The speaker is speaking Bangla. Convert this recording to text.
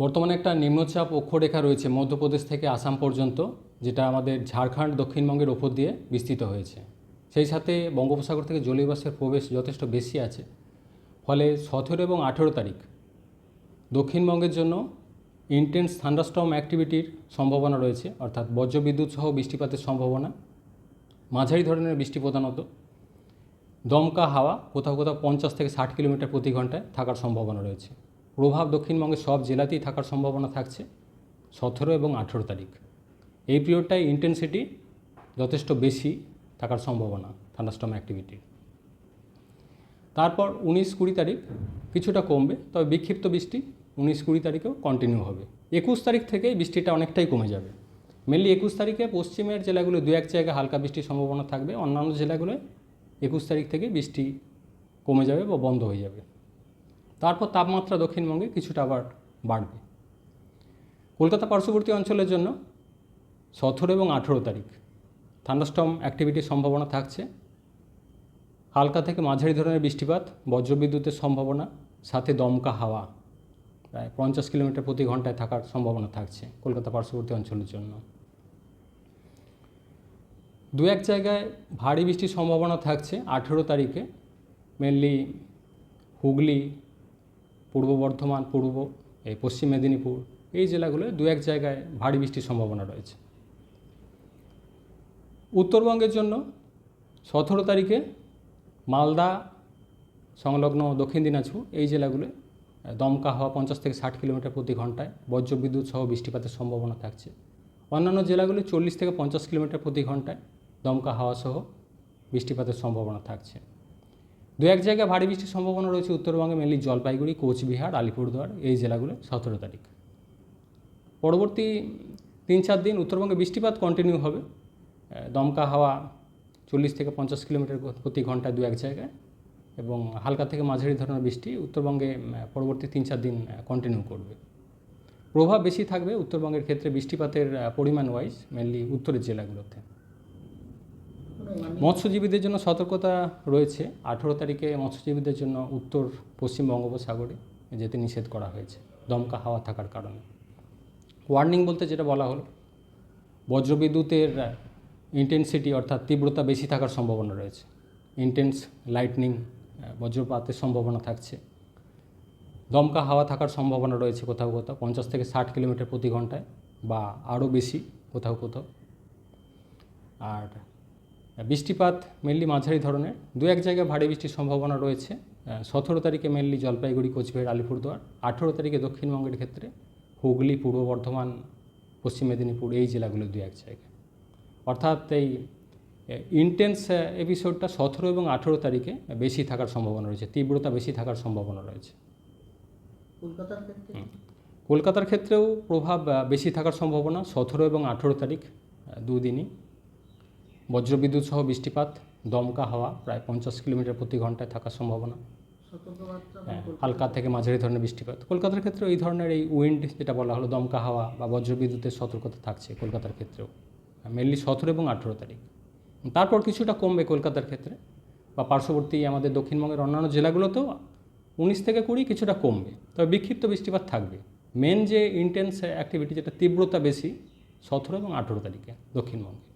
বর্তমানে একটা নিম্নচাপ অক্ষরেখা রয়েছে মধ্যপ্রদেশ থেকে আসাম পর্যন্ত, যেটা আমাদের ঝাড়খণ্ড, দক্ষিণবঙ্গের ওপর দিয়ে বিস্তৃত হয়েছে। সেই সাথে বঙ্গোপসাগর থেকে জলীয়বাষ্পের প্রবেশ যথেষ্ট বেশি আছে। ফলে সতেরো এবং আঠেরো তারিখ দক্ষিণবঙ্গের জন্য ইন্টেন্স থান্ডারস্টর্ম অ্যাক্টিভিটির সম্ভাবনা রয়েছে, অর্থাৎ বজ্রবিদ্যুৎ সহ বৃষ্টিপাতের সম্ভাবনা। মাঝারি ধরনের বৃষ্টি প্রধানত দমকা হাওয়া কোথাও কোথাও পঞ্চাশ থেকে ষাট কিলোমিটার প্রতি ঘন্টায় থাকার সম্ভাবনা রয়েছে। প্রভাব দক্ষিণবঙ্গের সব জেলাতেই থাকার সম্ভাবনা থাকছে সতেরো এবং আঠেরো তারিখ। এই পিরিয়ডটায় ইন্টেন্সিটি যথেষ্ট বেশি থাকার সম্ভাবনা থান্ডারস্টর্ম অ্যাক্টিভিটি তারপর উনিশ কুড়ি তারিখ কিছুটা কমবে, তবে বিক্ষিপ্ত বৃষ্টি উনিশ কুড়ি তারিখেও কন্টিনিউ হবে। একুশ তারিখ থেকে বৃষ্টিটা অনেকটাই কমে যাবে। মেনলি একুশ তারিখে পশ্চিমের জেলাগুলো দু এক জায়গায় হালকা বৃষ্টির সম্ভাবনা থাকবে, অন্যান্য জেলাগুলোয় একুশ তারিখ থেকে বৃষ্টি কমে যাবে বা বন্ধ হয়ে যাবে। তারপর তাপমাত্রা দক্ষিণবঙ্গে কিছুটা আবার বাড়বে। কলকাতা পার্শ্ববর্তী অঞ্চলের জন্য সতেরো এবং আঠেরো তারিখ থান্ডারস্টর্ম অ্যাক্টিভিটির সম্ভাবনা থাকছে। হালকা থেকে মাঝারি ধরনের বৃষ্টিপাত, বজ্রবিদ্যুতের সম্ভাবনা, সাথে দমকা হাওয়া, প্রায় পঞ্চাশ কিলোমিটার প্রতি ঘন্টায় থাকার সম্ভাবনা থাকছে কলকাতা পার্শ্ববর্তী অঞ্চলের জন্য। দু এক জায়গায় ভারী বৃষ্টির সম্ভাবনা থাকছে আঠেরো তারিখে মেনলি হুগলি, পূর্ব বর্ধমান, পূর্ব, এই পশ্চিম মেদিনীপুর, এই জেলাগুলোয় দু এক জায়গায় ভারী বৃষ্টির সম্ভাবনা রয়েছে। উত্তরবঙ্গের জন্য সতেরো তারিখে মালদা, সংলগ্ন দক্ষিণ দিনাজপুর, এই জেলাগুলোয় দমকা হওয়া পঞ্চাশ থেকে ষাট কিলোমিটার প্রতি ঘন্টায় বজ্রবিদ্যুৎ সহ বৃষ্টিপাতের সম্ভাবনা থাকছে। অন্যান্য জেলাগুলি চল্লিশ থেকে পঞ্চাশ কিলোমিটার প্রতি ঘন্টায় দমকা হাওয়া সহ বৃষ্টিপাতের সম্ভাবনা থাকছে। দু এক জায়গায় ভারী বৃষ্টির সম্ভাবনা রয়েছে। উত্তরবঙ্গে মেনলি জলপাইগুড়ি, কোচবিহার, আলিপুরদুয়ার এই জেলাগুলো সতেরো তারিখ। পরবর্তী তিন চার দিন উত্তরবঙ্গে বৃষ্টিপাত কন্টিনিউ হবে। দমকা হাওয়া চল্লিশ থেকে পঞ্চাশ কিলোমিটার প্রতি ঘন্টায় দু এক জায়গায় এবং হালকা থেকে মাঝারি ধরনের বৃষ্টি উত্তরবঙ্গে পরবর্তী তিন চার দিন কন্টিনিউ করবে। প্রভাব বেশি থাকবে উত্তরবঙ্গের ক্ষেত্রে বৃষ্টিপাতের পরিমাণ ওয়াইজ মেনলি উত্তরের জেলাগুলোতে? মৎস্যজীবীদের জন্য সতর্কতা রয়েছে। আঠেরো তারিখে মৎস্যজীবীদের জন্য উত্তর পশ্চিম বঙ্গোপসাগরে যেতে নিষেধ করা হয়েছে, দমকা হাওয়া থাকার কারণে। ওয়ার্নিং বলতে যেটা বলা হলো, বজ্রবিদ্যুতের ইন্টেন্সিটি অর্থাৎ তীব্রতা বেশি থাকার সম্ভাবনা রয়েছে। ইন্টেন্স লাইটনিং বজ্রপাতের সম্ভাবনা থাকছে। দমকা হাওয়া থাকার সম্ভাবনা রয়েছে কোথাও কোথাও, পঞ্চাশ থেকে ষাট কিলোমিটার প্রতি ঘন্টায় বা আরও বেশি কোথাও কোথাও। আর বৃষ্টিপাত মেনলি মাঝারি ধরনের। দু এক জায়গায় ভারী বৃষ্টির সম্ভাবনা রয়েছে। সতেরো তারিখে মেনলি জলপাইগুড়ি কোচবিহার আলিপুরদুয়ার। আঠেরো তারিখে দক্ষিণবঙ্গের ক্ষেত্রে হুগলি পূর্ব বর্ধমান পশ্চিম মেদিনীপুর এই জেলাগুলো দু এক জায়গায়। অর্থাৎ এই ইন্টেন্স এপিসোডটা সতেরো এবং আঠেরো তারিখে বেশি থাকার সম্ভাবনা রয়েছে। তীব্রতা বেশি থাকার সম্ভাবনা রয়েছে। কলকাতার ক্ষেত্রে? কলকাতার ক্ষেত্রেও প্রভাব বেশি থাকার সম্ভাবনা সতেরো এবং আঠেরো তারিখ দুদিনই। বজ্রবিদ্যুৎ সহ বৃষ্টিপাত দমকা হাওয়া প্রায় পঞ্চাশ কিলোমিটার প্রতি ঘন্টায় থাকার সম্ভাবনা। হ্যাঁ, হালকা থেকে মাঝারি ধরনের বৃষ্টিপাত। কলকাতার ক্ষেত্রেও এই ধরনের এই উইন্ড যেটা বলা হলো দমকা হাওয়া বা বজ্রবিদ্যুতের সতর্কতা থাকছে কলকাতার ক্ষেত্রেও। মেনলি সতেরো এবং আঠেরো তারিখ। তারপর কিছুটা কমবে কলকাতার ক্ষেত্রে বা পার্শ্ববর্তী আমাদের দক্ষিণবঙ্গের অন্যান্য জেলাগুলোতেও উনিশ থেকে কুড়ি কিছুটা কমবে। তবে বিক্ষিপ্ত বৃষ্টিপাত থাকবে। মেন যে ইন্টেন্স অ্যাক্টিভিটি যেটা তীব্রতা বেশি সতেরো এবং আঠেরো তারিখে দক্ষিণবঙ্গে।